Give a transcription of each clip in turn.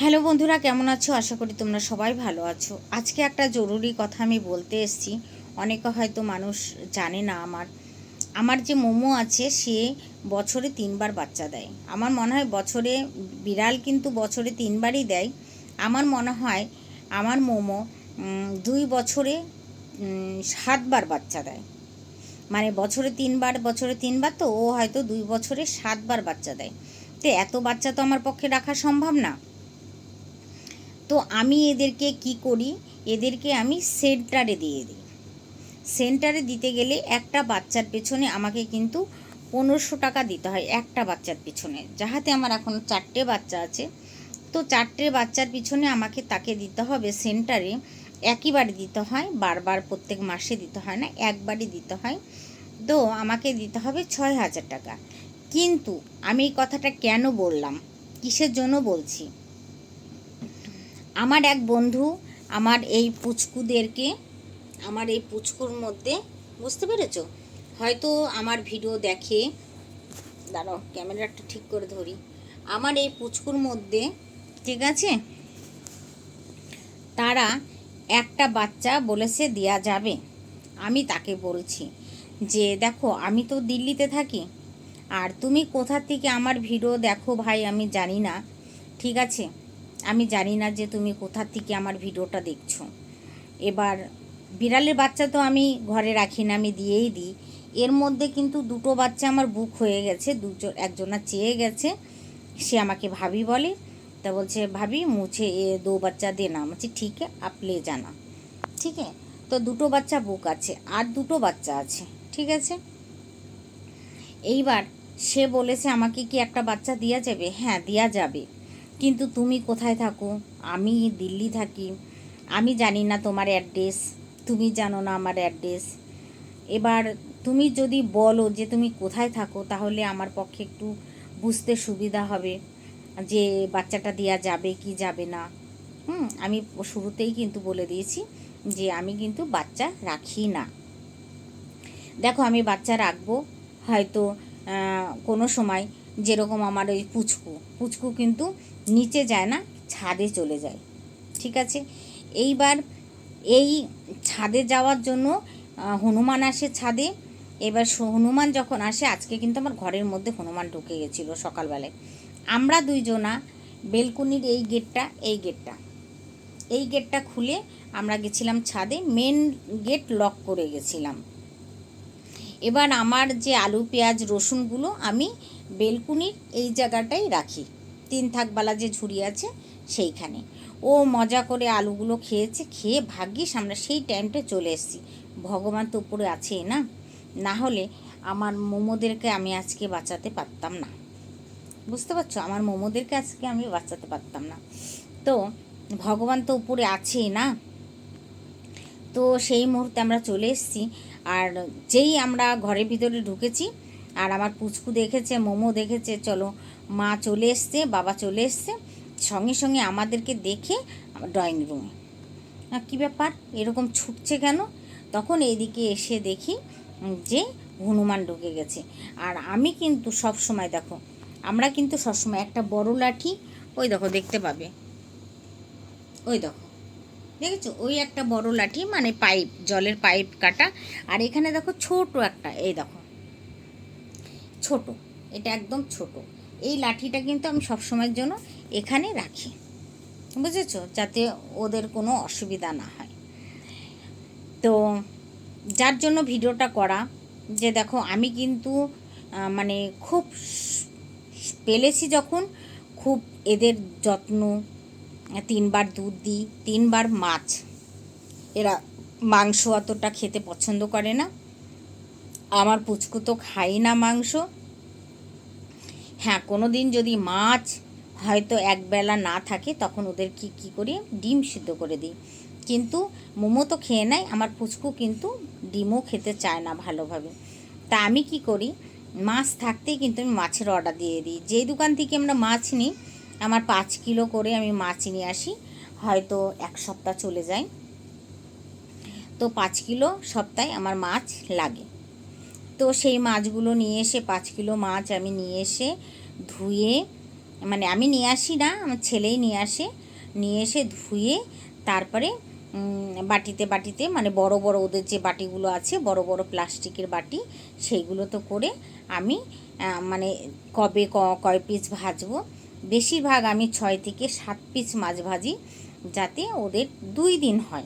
Hello বন্ধুরা, কেমন আছো? আশা করি তোমরা সবাই ভালো আছো। আজকে একটা জরুরি কথা আমি বলতে এসেছি। অনেকে হয়তো মানুষ জানে না আমার। আমার যে মোমো আছে, সে বছরে তিনবার বাচ্চা দেয়। আমার মনে হয় বছরে, বিড়াল কিন্তু বছরে তিনবারই দেয়। আমার মনে হয় আমার মোমো দুই বছরে সাতবার বাচ্চা দেয়। মানে বছরে তিনবার বছরে তিনবার তো ও হয়তো দুই বছরে সাতবার বাচ্চা দেয়। তো এত বাচ্চা তো আমার পক্ষে রাখা সম্ভব না। তো আমি এদেরকে কি করি? এদেরকে আমি সেন্টারে দিয়ে দিই। সেন্টারে দিতে গেলে একটা বাচ্চার পেছনে আমাকে কিন্তু পনেরোশো টাকা দিতে হয় একটা বাচ্চার পিছনে। যাহাতে আমার এখন চারটে বাচ্চা আছে। তো চারটে বাচ্চার পিছনে আমাকে তাকে দিতে হবে সেন্টারে। একইবারে দিতে হয়, বারবার প্রত্যেক মাসে দিতে হয় না, একবারই দিতে হয়। তো আমাকে দিতে হবে ছয় হাজার টাকা। কিন্তু আমি এই কথাটা কেন বললাম? কিসের জন্য বলছি? আমার এক বন্ধু, আমার এই পুচকুদেরকে, আমার এই পুচকুর মধ্যে, বুঝতে পেরেছ? হয়তো আমার ভিডিও দেখে, দাঁড়াও ক্যামেরাটা ঠিক করে ধরি। আমার এই পুচকুর মধ্যে, ঠিক আছে? তারা একটা বাচ্চা বলেছে দেয়া যাবে। আমি তাকে বলছি যে, দেখো, আমি তো দিল্লিতে থাকি। আর তুমি কোথা থেকে আমার ভিডিও দেখো ভাই, আমি জানি না। ঠিক আছে? আমি জানি না যে তুমি কোথা থেকে আমার ভিডিওটা দেখছ। এবার বিড়ালের বাচ্চা তো আমি ঘরে রাখি না, আমি দিয়েই দিই। এর মধ্যে কিন্তু দুটো বাচ্চা আমার বুক হয়ে গেছে দুজন একজনা চেয়ে গেছে, সে আমাকে ভাবি বলে, তা বলছে, ভাবি, মুছে এ দু বাচ্চা দে না। বলছি, ঠিক আপ লে জানা। ঠিক তো দুটো বাচ্চা বুক আছে, আর দুটো বাচ্চা আছে, ঠিক আছে? এইবার সে বলেছে, আমাকে কি একটা বাচ্চা দেওয়া যাবে? হ্যাঁ দেওয়া যাবে। কিন্তু তুমি কোথায় থাকো? আমি দিল্লি থাকি। আমি জানি না তোমার অ্যাড্রেস। তুমি জানো না আমার অ্যাড্রেস। এবার তুমি যদি বলো যে তুমি কোথায় থাকো, তাহলে আমার পক্ষে একটু বুঝতে সুবিধা হবে যে বাচ্চাটা দেওয়া যাবে কি যাবে না। হুম, আমি শুরুতেই কিন্তু বলে দিয়েছি যে আমি কিন্তু বাচ্চা রাখি না। দেখো, আমি বাচ্চা রাখব হয়তো কোনো সময় যেরকম আমার ওই পুচকু। পুচকু কিন্তু নিচে যায় না, ছাদে চলে যায়। ঠিক আছে? এইবার এই ছাদে যাওয়ার জন্য হনুমান আসে ছাদে। এবার হনুমান যখন আসে, আজকে কিন্তু আমার ঘরের মধ্যে হনুমান ঢুকে গেছিল সকালবেলায়। আমরা দুইজনা, বেলকুনির এই গেটটা এই গেটটা। এই গেটটা খুলে আমরা গেছিলাম ছাদে মেন গেট লক করে গেছিলাম। এবার আমার যে আলু, পেঁয়াজ, রসুনগুলো আমি বেলকুনির এই জায়গাটাই রাখি। তিন থাকবালা যে ঝুড়ি আছে সেইখানে। ও মজা করে আলুগুলো খেয়েছে, খেয়ে ভাগ্যিস আমরা সেই টাইমটা চলে এসেছি। ভগবান তো উপরে আছেই না? না হলে আমার মোমোদেরকে আমি আজকে বাঁচাতে পারতাম না। বুঝতে পারছ? আমার মোমোদেরকে আজকে আমি বাঁচাতে পারতাম না। তো ভগবান তো উপরে আছেই না? তো সেই মুহূর্তে আমরা চলে এসেছি। আর যেই আমরা ঘরের ভিতরে ঢুকেছি আর আমার পুচকু দেখেছে, মোমো দেখেছে, চলো মা চলে এসছে, বাবা চলে এসছে। সঙ্গে সঙ্গে আমাদেরকে দেখে ড্রয়িং রুমে কী ব্যাপার? এরকম ছুটছে কেন? তখন এইদিকে এসে দেখি যে হনুমান ঢুকে গেছে। আর আমি কিন্তু সব সময় দেখো, আমরা কিন্তু সবসময় একটা বড় লাঠি, ওই দেখো দেখতে পাবে। ওই দেখো, দেখেছ? ওই একটা বড় লাঠি মানে পাইপ, জলের পাইপ কাটা। আর এখানে দেখো ছোট একটা, এই দেখো। ছোট, এটা একদম ছোট। এই লাঠিটা কিন্তু আমি সবসময়ের জন্য এখানে রাখি। বুঝেছ? যাতে ওদের কোনো অসুবিধা না হয়। তো যার জন্য ভিডিওটা করা, যে দেখো, আমি কিন্তু মানে খুব পেলেছি যখন খুব এদের যত্ন, তিনবার দুধ দিই, তিনবার মাছ। এরা মাংস অতটা খেতে পছন্দ করে না। আমার পুচকু তো খাই না মাংস। হ্যাঁ কোনো দিন যদি মাছ হয়তো একবেলা না থাকে, তখন ওদের কি কি করি? ডিম সিদ্ধ করে দিই। কিন্তু মোমো তো খেয়ে নেয়, আমার পুচকু কিন্তু ডিমও খেতে চায় না ভালোভাবে। তা আমি কি করি? মাছ থাকতেই কিন্তু আমি মাছের অর্ডার দিয়ে দিই। যেই দোকান থেকে আমরা মাছ নিই, আমার পাঁচ কিলো করে আমি মাছ নিয়ে আসি, হয়তো এক সপ্তাহ চলে যায়। তো পাঁচ কিলো সপ্তাহে আমার মাছ লাগে। তো সেই মাছগুলো নিয়ে এসে, পাঁচ কিলো মাছ আমি নিয়ে এসে ধুয়ে মানে আমি নিয়ে আসি না, আমার ছেলেই নিয়ে আসে। নিয়ে এসে ধুয়ে তারপরে বাটিতে বাটিতে মানে বড় বড় ওদের যে বাটিগুলো আছে, বড় বড় প্লাস্টিকের বাটি, সেইগুলো তো করে আমি মানে কবে ক- কয় পিস ভাজবো? বেশিরভাগ আমি ছয় থেকে সাত পিস মাছ ভাজি, যাতে ওদের দুই দিন হয়।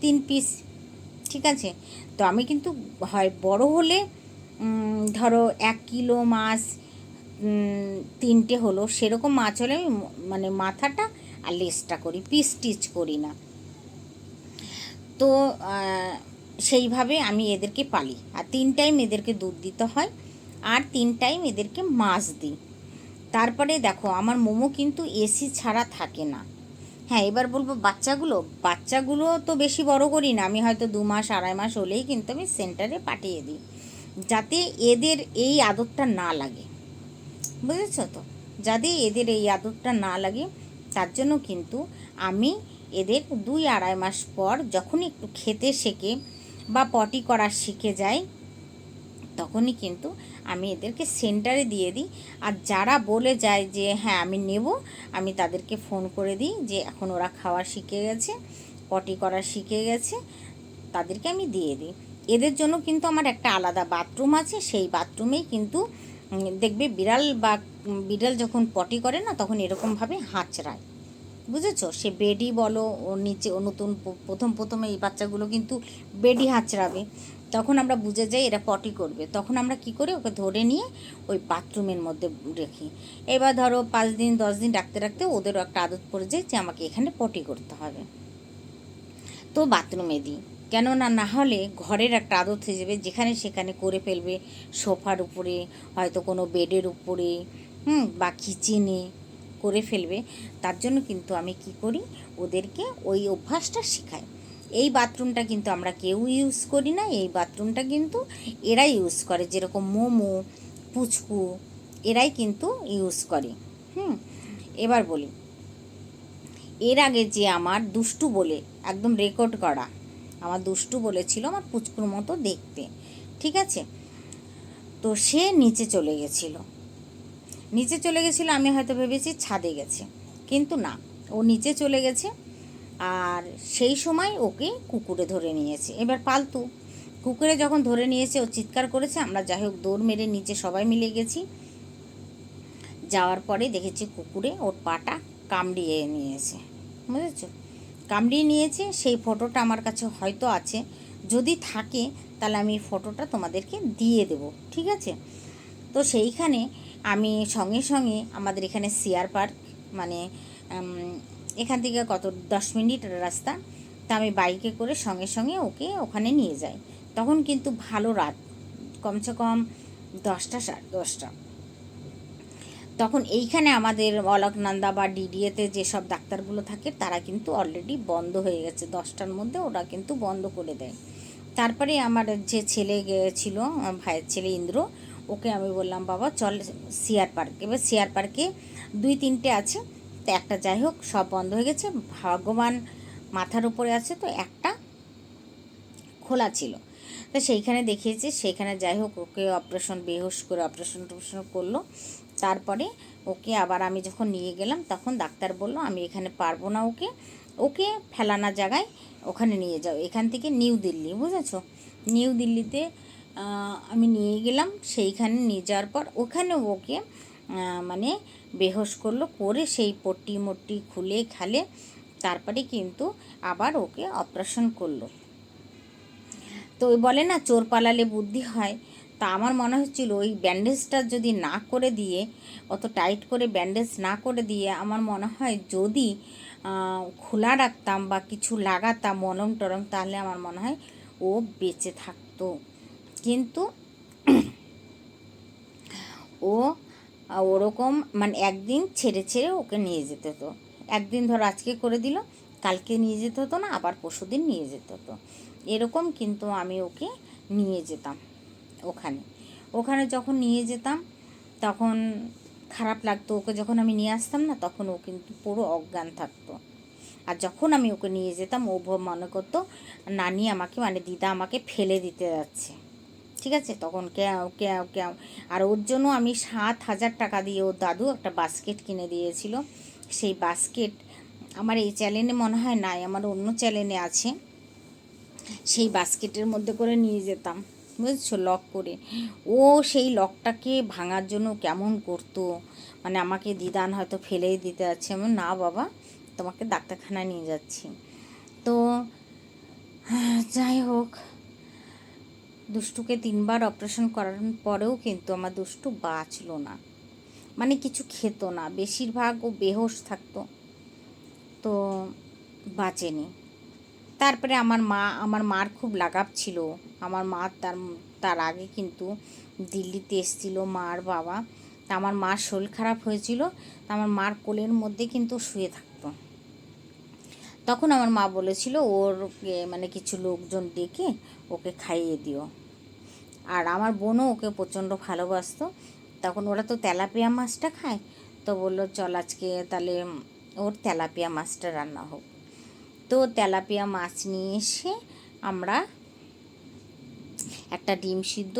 তিন পিস ঠিক আছে? তো আমি কিন্তু হয় বড় হলে ধরো এক কিলো মাছ তিনটে হলো, সেরকম মাছ হলে আমি মানে মাথাটা আর লেসটা করি, পিস টিচ করি না। তো সেইভাবে আমি এদেরকে পালি। আর তিন টাইম এদেরকে দুধ দিতে হয়, আর তিন টাইম এদেরকে মাছ দিই। তারপরে দেখো, আমার মোমো কিন্তু এসি ছাড়া থাকে না। হ্যাঁ এবার বলব বাচ্চাগুলো বাচ্চাগুলো তো বেশি বড় করি না, আমি হয়তো দু মাস, আড়াই মাস হলেই কিন্তু আমি সেন্টারে পাঠিয়ে দিই, যাতে এদের এই আদরটা না লাগে। বুঝেছ তো? যাতে এদের এই আদরটা না লাগে, তার জন্য কিন্তু আমি এদের দুই, আড়াই মাস পর যখনই একটু খেতে শেখে বা পটি করা শিখে যায় তখনই কিন্তু আমি এদেরকে সেন্টারে দিয়ে দিই। আর যারা বলে যায় যে হ্যাঁ আমি নেব, আমি তাদেরকে ফোন করে দিই যে, এখন ওরা খাওয়া শিখে গেছে, পটি করা শিখে গেছে, তাদেরকে আমি দিয়ে দিই। এদের জন্য কিন্তু আমার একটা আলাদা বাথরুম আছে। সেই বাথরুমেই কিন্তু দেখবে বিড়াল বা বিড়াল যখন পটি করে না, তখন এরকমভাবে হাঁচড়ায়। বুঝেছ? সে বেডই বলো, ও নিচে, ও নতুন, প্রথম প্রথমে এই বাচ্চাগুলো কিন্তু বেডই হাঁচড়াবে। তখন আমরা বুঝে যাই এরা পটি করবে। তখন আমরা কি করি? ওকে ধরে নিয়ে ওই বাথরুমের মধ্যে রেখি। এবার ধরো পাঁচ দিন, দশ দিন রাখতে রাখতে ওদেরও একটা আদত পড়ে যায় যে আমাকে এখানে পটি করতে হবে। তো বাথরুমে দিই। কেননা না হলে ঘরের একটা আদত হয়ে যাবে, যেখানে সেখানে করে ফেলবে। সোফার উপরে, হয়তো কোনো বেডের উপরে, হুম, বা কিচেনে করে ফেলবে। তার জন্য কিন্তু আমি কি করি? ওদেরকে ওই অভ্যাসটা শেখাই। এই বাথরুমটা কিন্তু আমরা কেউ ইউজ করি না, এই বাথরুমটা কিন্তু এরাই ইউজ করে। যেরকম মোমো, পুচকু, এরাই কিন্তু ইউজ করে। হুম, এবার বলি। এর আগে যে আমার দুষ্টু বলে একদম রেকর্ড করা, আমার দুষ্টু বলেছিল আমার পুচকুর মতো দেখতে, ঠিক আছে? তো সে নিচে চলে গেছিল। নিচে চলে গেছিল, আমি হয়তো ভেবেছি ছাদে গেছে। কিন্তু না, ও নিচে চলে গেছে। আর সেই সময় ওকে কুকুরে ধরে নিয়েছে। এবার পালতু, কুকুরে যখন ধরে নিয়েছে, ও চিৎকার করেছে, আমরা যাই হোক দৌড় মেরে নিচে সবাই মিলে গেছি। যাওয়ার পরে দেখেছি কুকুরে ওর পাটা কামড়িয়ে নিয়েছে। বুঝেছ? কামড়িয়ে নিয়েছে, সেই ফটোটা আমার কাছে হয়তো আছে। যদি থাকে, তাহলে আমি ফটোটা তোমাদেরকে দিয়ে দেব, ঠিক আছে? তো সেইখানে আমি সঙ্গে সঙ্গে আমাদের এখানে সিয়ার পার্ক মানে এখান থেকে কত দশ মিনিট রাস্তা, তা আমি বাইকে করে সঙ্গে সঙ্গে ওকে ওখানে নিয়ে যাই। তখন কিন্তু ভালো রাত, কমসে কম দশটা সাড়ে দশটা। তখন এইখানে আমাদের অলকনন্দা বা ডিডিএতে যেসব ডাক্তারগুলো থাকে, তারা কিন্তু অলরেডি বন্ধ হয়ে গেছে। দশটার মধ্যে ওরা কিন্তু বন্ধ করে দেয়। তারপরে আমার যে ছেলে ছিল ভাইয়ের ছেলে ইন্দ্র, ওকে আমি বললাম, বাবা, চল সিয়ার পার্ক। এবার সিয়ার পার্কে দুই তিনটে আছে। তো একটা যাই হোক, সব বন্ধ হয়ে গেছে। ভগবান মাথার উপরে আছে তো একটা খোলা ছিল। তো সেইখানে দেখিয়েছে, সেইখানে যাই হোক ওকে অপারেশন বেহুশ করে অপারেশন টপারেশন করল। তারপরে ওকে আবার আমি যখন নিয়ে গেলাম, তখন ডাক্তার বলল, আমি এখানে পারব না ওকে। ওকে ফেলানা জায়গায় ওখানে নিয়ে যাও। এখান থেকে নিউ দিল্লি, বুঝেছ? নিউ দিল্লিতে আমি নিয়ে গেলাম। সেইখানে নিয়ে যাওয়ার পর ওখানে ওকে মানে বেহোশ করল, করে সেই পট্টি মট্টি খুলে খালে, তারপরে কিন্তু আবার ওকে অপারেশন করল। তো ওই বলে, না, চোর পালালে বুদ্ধি হয়। তা আমার মনে হচ্ছিল, ওই ব্যান্ডেজটা যদি না করে দিয়ে, অত টাইট করে ব্যান্ডেজ না করে দিয়ে, আমার মনে হয় যদি খোলা রাখতাম বা কিছু লাগাতাম মলম টরম তাহলে আমার মনে হয় ও বেঁচে থাকতো। কিন্তু ও ওরকম মানে একদিন ছেড়ে ছেড়ে ওকে নিয়ে যেতে হতো। একদিন ধর আজকে করে দিল, কালকে নিয়ে যেতে হতো না, আবার পরশু দিন নিয়ে যেতে হতো। এরকম কিন্তু আমি ওকে নিয়ে যেতাম ওখানে। ওখানে যখন নিয়ে যেতাম, তখন খারাপ লাগতো, ওকে যখন আমি নিয়ে আসতাম না, তখন ও কিন্তু পুরো অজ্ঞান থাকতো। আর যখন আমি ওকে নিয়ে যেতাম, ও মনে করতো, নানি আমাকে মানে দিদা আমাকে ফেলে দিতে যাচ্ছে। ঠিক আছে? তখন ক্যাও ক্যাও ক্যাও। আর ওর জন্য আমি সাত হাজার টাকা দিয়ে ওর দাদু একটা বাস্কেট কিনে দিয়েছিল। সেই বাস্কেট আমার এই চ্যানেলে মনে হয় নাই, আমার অন্য চ্যানেলে আছে। সেই বাস্কেটের মধ্যে করে নিয়ে যেতাম, বুঝেছ? লক করে। ও সেই লকটাকে ভাঙার জন্য কেমন করতো? মানে আমাকে দিদান হয়তো ফেলেই দিতে যাচ্ছে আমি না বাবা, তোমাকে ডাক্তারখানায় নিয়ে যাচ্ছি। তো, যাই হোক দুষ্টুকে তিনবার অপারেশন করার পরেও কিন্তু আমার দুষ্টু বাঁচলো না। মানে কিছু খেত না। বেশিরভাগ ও বেহোশ থাকতো। তো বাঁচেনি। তারপরে আমার মা, আমার মার খুব লাগাব ছিল। আমার মা তার তার আগে কিন্তু দিল্লিতে এসেছিল মার বাবা। তা আমার মার শরীর খারাপ হয়েছিল। তা আমার মার কোলের মধ্যে কিন্তু শুয়ে থাকতো। তখন আমার মা বলেছিল ওর মানে কিছু লোকজন ডেকে ওকে খাইয়ে দিও। আর আমার বোনও ওকে প্রচণ্ড ভালোবাসতো। তখন ওরা তো তেলাপিয়া মাছটা খায়। তো বলল, চল আজকে তাহলে ওর তেলাপিয়া মাছটা রান্না হোক। তো তেলাপিয়া মাছ নিয়ে এসে আমরা একটা ডিম সিদ্ধ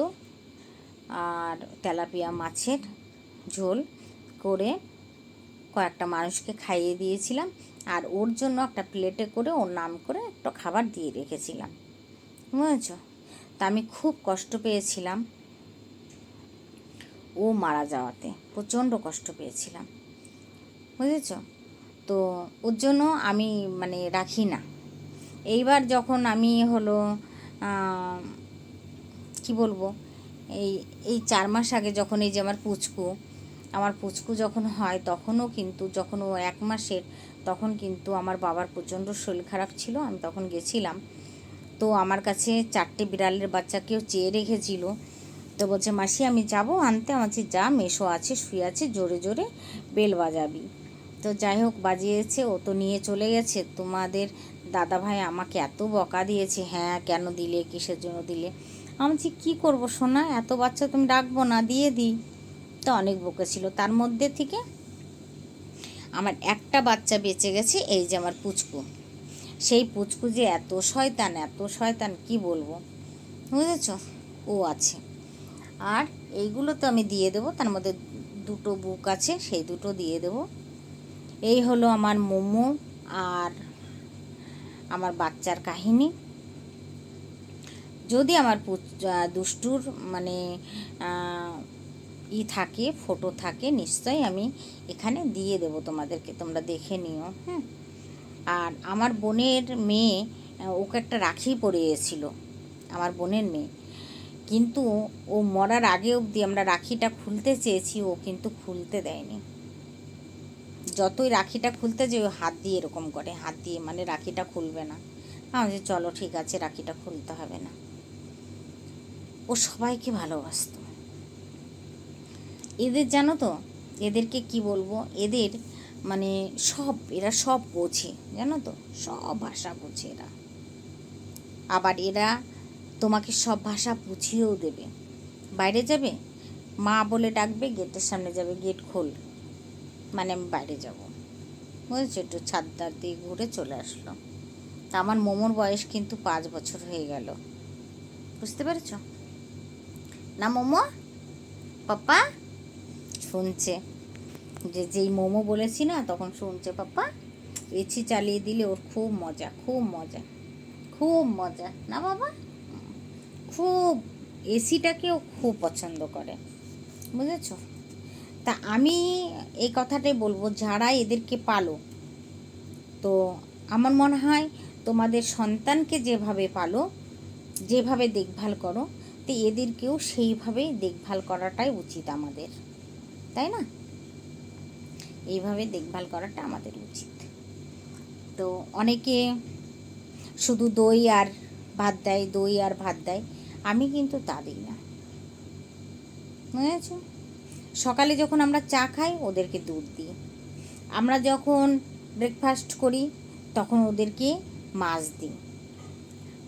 আর তেলাপিয়া মাছের ঝোল করে কয়েকটা মানুষকে খাইয়ে দিয়েছিলাম। আর ওর জন্য একটা প্লেটে করে ওর নাম করে একটা খাবার দিয়ে রেখেছিলাম। বুঝেছ? তা আমি খুব কষ্ট পেয়েছিলাম। ও মারা যাওয়াতে প্রচণ্ড কষ্ট পেয়েছিলাম। বুঝেছ? তো ওর জন্য আমি মানে রাখি না। এইবার যখন আমি হলো কি বলব? এই এই চার মাস আগে যখন এই যে আমার পুচকু আমার পুচকু যখন হয় তখনও কিন্তু, যখন ও এক মাসের, তখন কিন্তু আমার বাবার প্রচণ্ড শরীর খারাপ ছিল, আমি তখন গেছিলাম। তো আমার কাছে চারটে বিড়ালের বাচ্চাকেও চেয়ে রেখেছিল। তো বলছে, মাসি, আমি যাব আনতে। আমার যা, মেশো আছে, শুয়ে আছে, জোরে জোরে বেল বাজাবি। তো যাই হোক, বাজিয়েছে, ও তো নিয়ে চলে গেছে। তোমাদের দাদা ভাই আমাকে এত বকা দিয়েছে হ্যাঁ কেন দিলে, কিসের জন্য দিলে? আমি বলছি, কী করব সোনা, এত বাচ্চা তুমি ডাকবো না, দিয়ে দিই। তো অনেক বকে ছিল। তার মধ্যে থেকে আমার একটা বাচ্চা বেঁচে গেছে, এই যে আমার পুচকু। সেই পুচকু যে এত শয়তান এত শয়তান, কি বলব? বুঝেছ? ও আছে। আর এইগুলো তো আমি দিয়ে দেবো, তার মধ্যে দুটো বুক আছে, সেই দুটো দিয়ে দেব। এই হলো আমার মোমো আর আমার বাচ্চার কাহিনী। যদি আমার দুষ্টুর মানে ই থাকে, ফটো থাকে, নিশ্চয়ই আমি এখানে দিয়ে দেব তোমাদেরকে, তোমরা দেখে নিও হ্যাঁ আর আমার বোনের মেয়ে ওকে একটা রাখি পরিয়েছিল, আমার বোনের মেয়ে। কিন্তু ও মরার আগে অবধি আমরা রাখিটা খুলতে চেয়েছি, ও কিন্তু খুলতে দেয়নি। যতই রাখিটা খুলতে যে হাত দিয়ে এরকম করে, হাত দিয়ে মানে রাখিটা খুলবে না। আমি চলো ঠিক আছে, রাখিটা খুলতে হবে না। ও সবাইকে ভালোবাসত। এদের জানো তো, এদেরকে কি বলব? এদের মানে সব, এরা সব বোঝে, জানো তো? সব ভাষা বোঝে এরা। আবার এরা তোমাকে সব ভাষা বুঝিয়েও দেবে। বাইরে যাবে? মা বলে ডাকবে, গেটের সামনে যাবে, গেট খোল। মানে আমি বাইরে যাব। বুঝেছ? একটু ছাদ ছাদদার দিয়ে ঘুরে চলে আসলো। তা আমার মোমোর বয়স কিন্তু পাঁচ বছর হয়ে গেল। বুঝতে পেরেছ? না মোমো? পাপ্পা? শুনছে। যে যেই মোমো বলেছি না, তখন শুনছে, পাপ্পা এসি চালিয়ে দিলে ওর খুব মজা খুব মজা খুব মজা। না বাবা, খুব এসিটাকেও খুব পছন্দ করে। বুঝেছ? তা আমি এই কথাটাই বলব, যারা এদেরকে পালো, তো আমার মনে হয় তোমাদের সন্তানকে যেভাবে পালো, যেভাবে দেখভাল করো, তো এদেরকেও সেইভাবে দেখভাল করাটাই উচিত আমাদের, তাই না? এইভাবে দেখভাল করাটা আমাদের উচিত। তো অনেকে শুধু দই আর ভাত দেয়, দই আর ভাত দেয়, আমি কিন্তু তা দিই না। বুঝেছ সকালে যখন আমরা চা খাই, ওদেরকে দুধ দিই। আমরা যখন ব্রেকফাস্ট করি, তখন ওদেরকে মাছ দিই।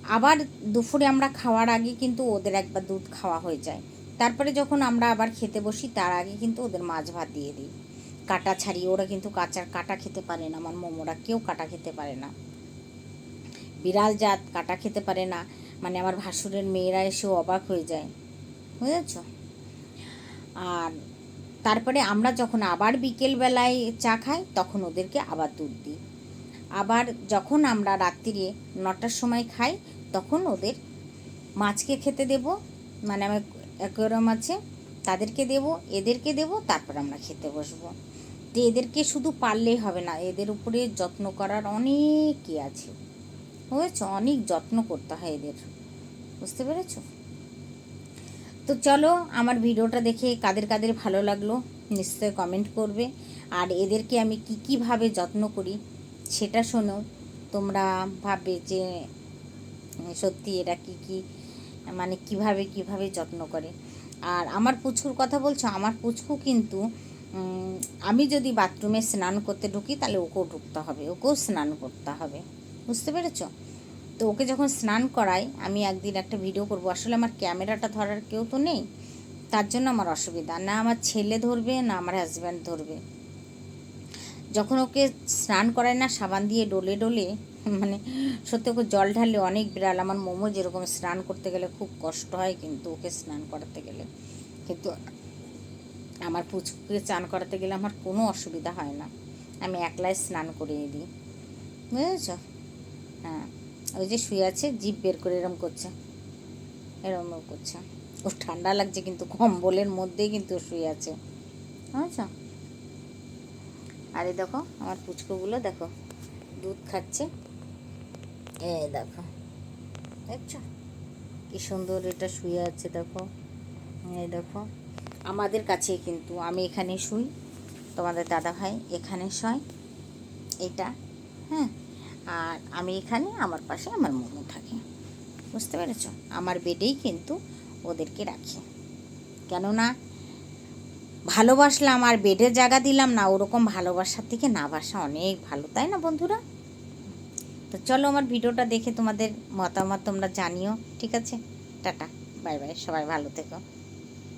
আবার দুপুরে আমরা খাওয়ার আগে কিন্তু ওদের একবার দুধ খাওয়া হয়ে যায়। তারপরে যখন আমরা আবার খেতে বসি, তার আগে কিন্তু ওদের মাছ ভাত দিয়ে দিই। কাটা ছাড়িয়ে ওরা কিন্তু কাঁচার কাটা খেতে পারে না, আমার মোমোরা, কেউ কাটা খেতে পারে না। বিড়াল জাত, কাটা খেতে পারে না। মানে আমার ভাসুরের মেয়েরা এসেও অবাক হয়ে যায়, বুঝেছ? আর তারপরে আমরা যখন আবার বিকেলবেলায় চা খাই, তখন ওদেরকে আবার দুধ দিই। আবার যখন আমরা রাত্রিরে নটার সময় খাই, তখন ওদের মাছকে খেতে দেব মানে আমার অ্যাকোয়ারিয়াম আছে, তাদেরকে দেব, এদেরকে দেব, তারপর আমরা খেতে বসবো। তো এদেরকে শুধু পারলেই হবে না, এদের উপরে যত্ন করার অনেকই আছে। বুঝেছ? অনেক যত্ন করতে হয় এদের। বুঝতে পেরেছ? তো চলো, আমার ভিডিওটা দেখে কাদের কাদের ভালো লাগল, নিশ্চয়ই কমেন্ট করবে। আর এদেরকে আমি কী কীভাবে যত্ন করি, সেটা শোনো। তোমরা ভাববে যে, সত্যি এরা কি কি মানে কীভাবে কীভাবে যত্ন করে। আর আমার পুচকুর কথা বলছো? আমার পুচকু কিন্তু আমি যদি বাথরুমে স্নান করতে ঢুকি, তাহলে ওকেও ঢুকতে হবে, ওকেও স্নান করতে হবে। বুঝতে পেরেছ? তো ওকে যখন স্নান করাই, আমি একদিন একটা ভিডিও করব। আসলে আমার ক্যামেরাটা ধরার কেউ তো নেই, তার জন্য আমার অসুবিধা। না আমার ছেলে ধরবে, না আমার হাজব্যান্ড ধরবে। যখন ওকে স্নান করায় না, সাবান দিয়ে ডলে ডলে মানে সত্যি ওকে জল ঢাললে অনেক বিড়াল। আমার মোমো যেরকম স্নান করতে গেলে খুব কষ্ট হয় কিন্তু ওকে স্নান করাতে গেলে। কিন্তু আমার পুচকুকে চান করাতে গেলে আমার কোনো অসুবিধা হয় না। আমি একলাই স্নান করিয়ে দিই। বুঝেছ? হ্যাঁ ওই যে শুয়ে আছে, জিভ বের করে এরম করছে। এরম করছে। ও ঠান্ডা লাগছে কিন্তু, কম্বলের মধ্যেই কিন্তু শুয়ে আছে। বুঝেছ? আরে দেখো, আমার পুচকুগুলো দেখো, দুধ খাচ্ছে। এ দেখো, দেখছ? কি সুন্দর এটা শুয়ে আছে, দেখো। এই দেখো। আমাদের কাছে কিন্তু, আমি এখানে শুই, তোমাদের দাদা ভাই এখানে শয়, এটা হ্যাঁ আর আমি এখানে, আমার পাশে আমার মোমো থাকে, বুঝতে পেরেছ? আমার বেডেই কিন্তু ওদেরকে রাখি, কেননা ভালোবাসলাম আর বেডের জায়গা দিলাম না, ওরকম ভালোবাসার থেকে না বাসা অনেক ভালো, তাই না বন্ধুরা? তো চলো আমার ভিডিওটা দেখে তোমাদের মতামত তোমরা জানিও, ঠিক আছে? টাটা, বাই বাই, সবাই ভালো থেকো।